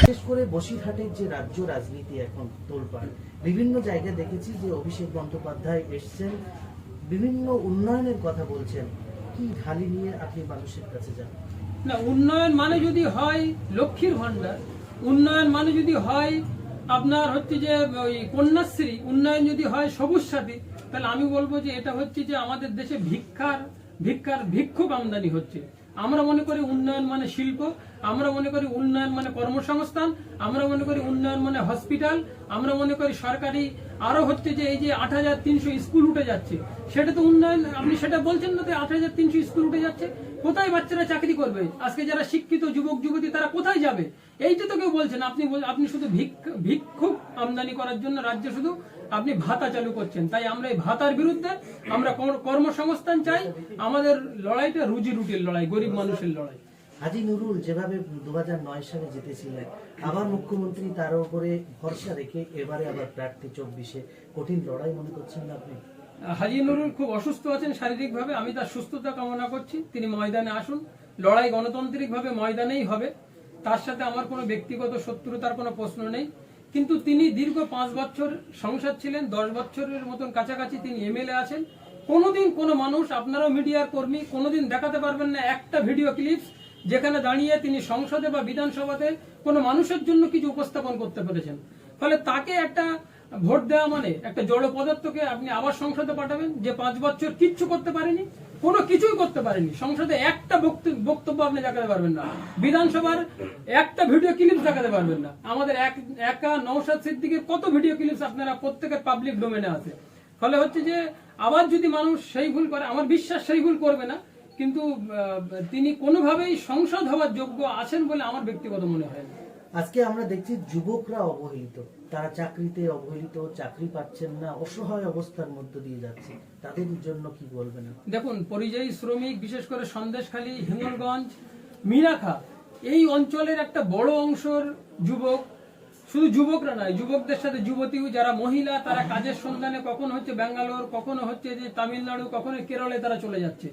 বিশেষ করে বসিরহাটের যে রাজ্য রাজনীতি এখন তোলপাড়, বিভিন্ন জায়গায় দেখেছি যে অভিষেক বন্দ্যোপাধ্যায় এসছেন, বিভিন্ন উন্নয়নের কথা বলছেন। কি ঢালি নিয়ে আপনি মানুষের কাছে যান? না, উন্নয়ন মানে যদি হয় লক্ষ্মীর ভান্ডার উন্নয়ন মানে যদি হয় আপনার হচ্ছে যে ওই কন্যাশ্রী, উন্নয়ন যদি হয় সবুজ সাথী, তাহলে আমি বলব যে এটা হচ্ছে যে আমাদের দেশে ভিক্ষার ভিক্ষার ভিক্ষুক আমদানি হচ্ছে। আমরা মনে করি উন্নয়ন মানে শিল্প, আমরা মনে করি উন্নয়ন মানে কর্মসংস্থান, আমরা মনে করি উন্নয়ন মানে হসপিটাল, আমরা মনে করি সরকারি আরও হচ্ছে যে এই যে আট হাজার তিনশো স্কুল উঠে যাচ্ছে। সেটা তো উন্নয়ন, আপনি সেটা বলছেন না যে আট হাজার তিনশো স্কুল উঠে যাচ্ছে। কোথায় বাচ্চারা চাকরি করবে? আজকে যারা শিক্ষিত যুবক, যুবতী, তারা কোথায় যাবে? এইটা তো কেউ বলছেন আপনি আপনি শুধু ভিক্ষুক আমদানি করার জন্য রাজ্য শুধু আপনি ভাতা চালু করছেন। তাই আমরা এই ভাতার বিরুদ্ধে আমরা কর্মসংস্থান চাই। আমাদের লড়াইটা রুজি রুটির লড়াই, গরিব মানুষের লড়াই। হাজি নুরুল যেভাবে দু হাজার নয় সালে জিতেছিলেন, আবার মুখ্যমন্ত্রী তার উপরে ভরসা রেখে এবারে আবার প্রার্থী চব্বিশে কঠিন লড়াই মনে করছেন আপনি? হাজি নুরুল খুব অসুস্থ আছেন শারীরিকভাবে, আমি তার সুস্থতা কামনা করছি। তিনি ময়দানে আসুন। লড়াই গণতান্ত্রিকভাবে ময়দানেই হবে। তার সাথে আমার কোনো ব্যক্তিগত শত্রুতার কোনো প্রশ্ন নেই। কিন্তু তিনি দীর্ঘ পাঁচ বছর সংসদ ছিলেন, দশ বছরের মতন কাছাকাছি তিনি এমএলএ আছেন। কোনোদিন কোনো মানুষ, আপনারাও মিডিয়ার কর্মী, কোনোদিন দেখাতে পারবেন না একটা ভিডিও ক্লিপস যেখানে দাঁড়িয়ে তিনি সংসদে বা বিধানসভাতে কোনো মানুষের জন্য কিছু উপস্থাপন করতে পেরেছেন। ফলে তাকে একটা ভোট দেওয়া মানে একটা জড় পদার্থকে আপনি আবার সংসদে পাঠাবেন, যে পাঁচ বছর কিচ্ছু করতে পারেনি, কোনো কিছুই করতে পারেনি। সংসদে একটা বক্তব্য আপনি দেখাতে পারবেন না। বিধানসভার একটা ভিডিও ক্লিপস দেখাতে পারবেন না। আমাদের এক নৌসাদ সিদ্দিকের কত ভিডিও ক্লিপস আপনারা প্রত্যেকের পাবলিক ডোমেনে আছে। ফলে হচ্ছে যে, আবার যদি মানুষ সেই ভুল করে, আমার বিশ্বাস সেই ভুল করবে না, কিন্তু তিনি কোনোভাবেই সংসদ হওয়ার যোগ্য আছেন বলে আমার ব্যক্তিগত মনে হয় না। আজকে আমরা দেখছি যুবকরা অবহেলিত। তারা চাকরিতে অবহেলিত, চাকরি পাচ্ছেন না, অসহায় অবস্থার মধ্য দিয়ে যাচ্ছে। তাদের জন্য কি বলবেন? দেখুন, পরিযায়ী শ্রমিক, বিশেষ করে সন্দেশখালী হিঙ্গলগঞ্জ মিরাখা এই অঞ্চলের একটা বড় অংশের যুবক, শুধু যুবকরা নয়, যুবকদের সাথে যুবতীও, যারা মহিলা, তারা কাজের সন্ধানে কখনো হচ্ছে ব্যাঙ্গালোর, কখনো হচ্ছে যে তামিলনাড়ু, কখনো কেরলে তারা চলে যাচ্ছে।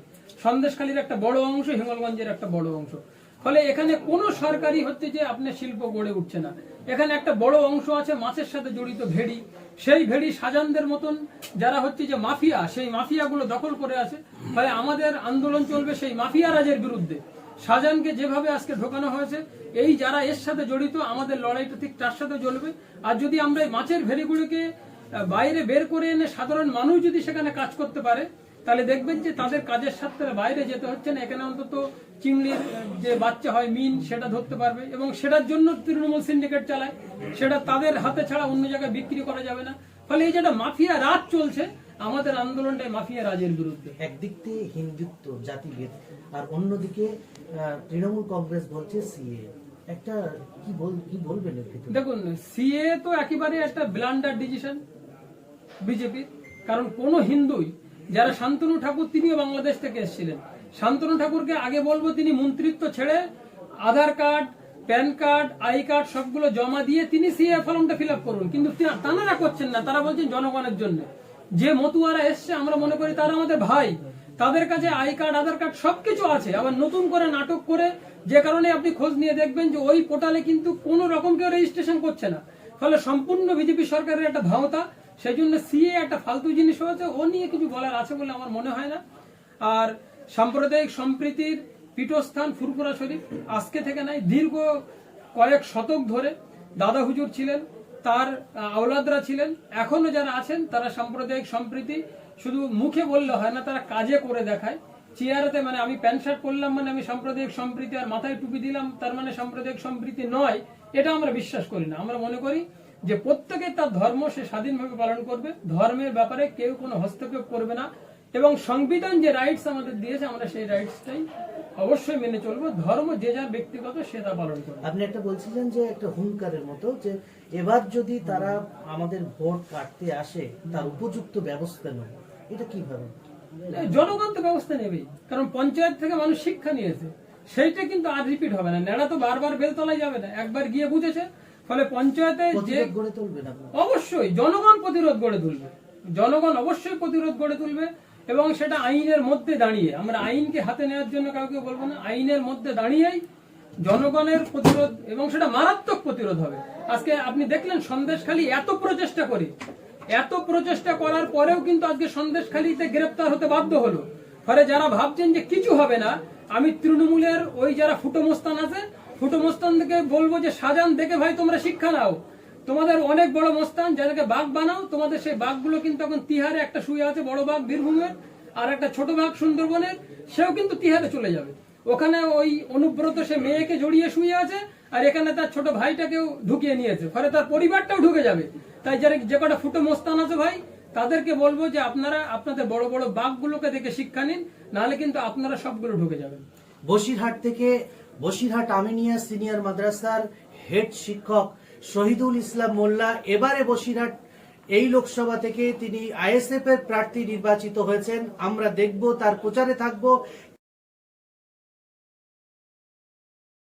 সন্দেশখালীর একটা বড় অংশ হিঙ্গলগঞ্জের একটা বড় অংশ। ফলে এখানে কোনো সরকারি হচ্ছে যে আপনার শিল্প গড়ে উঠছে না। এখানে একটা বড় অংশ আছে মাছের সাথে জড়িত ভেড়ি। সেই ভেড়ি সাজানদের মতন যারা হচ্ছে যে মাফিয়া, সেই মাফিয়াগুলো দখল করে আছে। ফলে আমাদের আন্দোলন চলবে সেই মাফিয়া রাজের বিরুদ্ধে। শাহজাহানকে যেভাবে আজকে ঢোকানো হয়েছে, এই যারা এর সাথে জড়িত, আমাদের লড়াইটা ঠিক তার সাথে চলবে। আর যদি আমরা এই মাছের ভেড়িগুলিকে বাইরে বের করে এনে সাধারণ মানুষ যদি সেখানে কাজ করতে পারে তাহলে দেখবেন যে তাদের কাজের সাথে বাইরে যেতে হচ্ছে না। এখানে অন্তত চিংড়ির যে বাচ্চা হয় মিন সেটা ধরতে পারবে এবং সেটার জন্য তৃণমূল সিন্ডিকেট চালায়। সেটা তাদের হাতে ছাড়া অন্য জায়গায় বিক্রি করা যাবে না। ফলে এই যেটা মাফিয়া রাজ চলছে আমাদের আন্দোলনটাই মাফিয়া রাজের বিরুদ্ধে। একদিক থেকে হিন্দুত্ব জাতিভেদ আর অন্যদিকে তৃণমূল কংগ্রেস বলছে সিএ। একটা কি বল কি বলবেন দেখুন সিএ তো একেবারে একটা ব্লান্ডার ডিসিশন বিজেপির। কারণ কোন হিন্দুই যারা শান্তনু ঠাকুর, তিনিও বাংলাদেশ থেকে এসেছিলেন। শান্তনু ঠাকুরকে আগে বলব, তিনি মন্ত্রিত্ব ছেড়ে Aadhaar card, PAN card, I card সবগুলো জমা দিয়ে তিনি সিএ ফর্মটা ফিল করুন। কিন্তু তি- তানারা করছেন না, তারা বলছেন জনগণের জন্য। যে মতুয়ারা এসছে, আমরা মনে করি তারা আমাদের ভাই। তাদের কাছে আই কার্ড, আধার কার্ড সবকিছু আছে। আবার নতুন করে নাটক করে যে কারণে আপনি খোঁজ নিয়ে দেখবেন যে ওই পোর্টালে কিন্তু কোনো রকম কেউ রেজিস্ট্রেশন করছে না। ফলে সম্পূর্ণ বিজেপি সরকারের একটা ভাওতা। সেই জন্য সিএ একটা ফালতু জিনিস হয়েছে, ও নিয়ে কিছু বলার আছে বলে আমার মনে হয় না। আর সাম্প্রদায়িক সম্প্রীতির পীঠস্থান ফুরফুরা শরীফ, আজকে থেকে নাই, দীর্ঘ কয়েক শতক ধরে দাদা হুজুর ছিলেন, তার আওলাদরা ছিলেন, এখনও যারা আছেন, তারা সাম্প্রদায়িক সম্প্রীতি শুধু মুখে বললে হয় না, তারা কাজে করে দেখায়। চেয়ারেতে মানে আমি প্যান্ট শার্ট পরলাম মানে আমি সাম্প্রদায়িক সম্প্রীতি আর মাথায় টুপি দিলাম, তার মানে সাম্প্রদায়িক সম্প্রীতি নয়, এটা আমরা বিশ্বাস করি না। আমরা মনে করি যে প্রত্যেকে তার ধর্ম সে স্বাধীনভাবে পালন করবে। ধর্মের ব্যাপারে কেউ কোনো হস্তক্ষেপ করবে না। এবং সংবিধান যে রাইটস আমাদের দিয়েছে আমরা সেই রাইটসটাই অবশ্যই মেনে চলবো। ধর্ম যে যার ব্যক্তিগত সে তা পালন করবে। আপনি একটা বলছিলেন যে একটা হুঙ্কারের মতো যে এবার যদি তারা আমাদের ভোট কাটতে আসে তার উপযুক্ত ব্যবস্থা নেব। এটা কীভাবে? জনগণ তো ব্যবস্থা নেবেই। কারণ পঞ্চায়েত থেকে মানুষ শিক্ষা নিয়েছে। সেইটা কিন্তু আর রিপিট হবে না। নেড়া তো বারবার বেলতলায় যাবে না। একবার গিয়ে বুঝেছে। ফলে পঞ্চায়েতে যে গড়ে তুলবে অবশ্যই জনগণ প্রতিরোধ গড়ে তুলবে। জনগণ অবশ্যই প্রতিরোধ গড়ে তুলবে এবং সেটা আইনের মধ্যে দাঁড়িয়ে আমরা আইনকে হাতে নেওয়ার জন্য কাউকে বলব না আইনের মধ্যে দাঁড়িয়েই জনগণের প্রতিরোধ এবং সেটা মারাত্মক প্রতিরোধ হবে। আজকে আপনি দেখলেন সন্দেশখালী এত প্রচেষ্টা করে এত প্রচেষ্টা করার পরেও কিন্তু আজকে সন্দেশখালীতে গ্রেপ্তার হতে বাধ্য হলো। ফলে যারা ভাবছেন যে কিছু হবে না আমি তৃণমূলের ওই যারা ফুটো মোস্তান আছে ফুটো মোস্তান থেকে বলব যে সাজান, দেখে ভাই তোমরা শিক্ষা নাও। তোমাদের অনেক বড় মোস্তান, যাদেরকে বাঘ বানাও, তোমাদের সেই বাঘগুলো কিন্তু এখন তিহারে একটা শুয়ে আছে, বড় বাঘ বীরভূমের, আর একটা ছোট বাঘ সুন্দরবনের, সেও কিন্তু তিহারে চলে যাবে। ওখানে ওই অনুব্রত সে মেয়েকে জড়িয়ে শুয়ে আছে, আর এখানে তার ছোট ভাইটাকেও ঢুকিয়ে নিয়েছে। ফলে তার পরিবারটাও ঢুকে যাবে। তাই যারা যে কটা ফুটো মোস্তান আছে ভাই, তাদেরকে বলব যে আপনারা, আপনাদের বড় বড় বাঘগুলোকে দেখে শিক্ষা নিন, নাহলে কিন্তু আপনারা সবগুলো ঢুকে যাবেন। বসিরহাট থেকে বসিরহাট আমিনিয়া সিনিয়র মাদ্রাসার হেড শিক্ষক শহীদুল ইসলাম মোল্লা এবারে বসিরহাট এই লোকসভা থেকে তিনি আইএসএফ এর প্রার্থী নির্বাচিত হয়েছেন। আমরা দেখব, তার প্রচারে থাকব।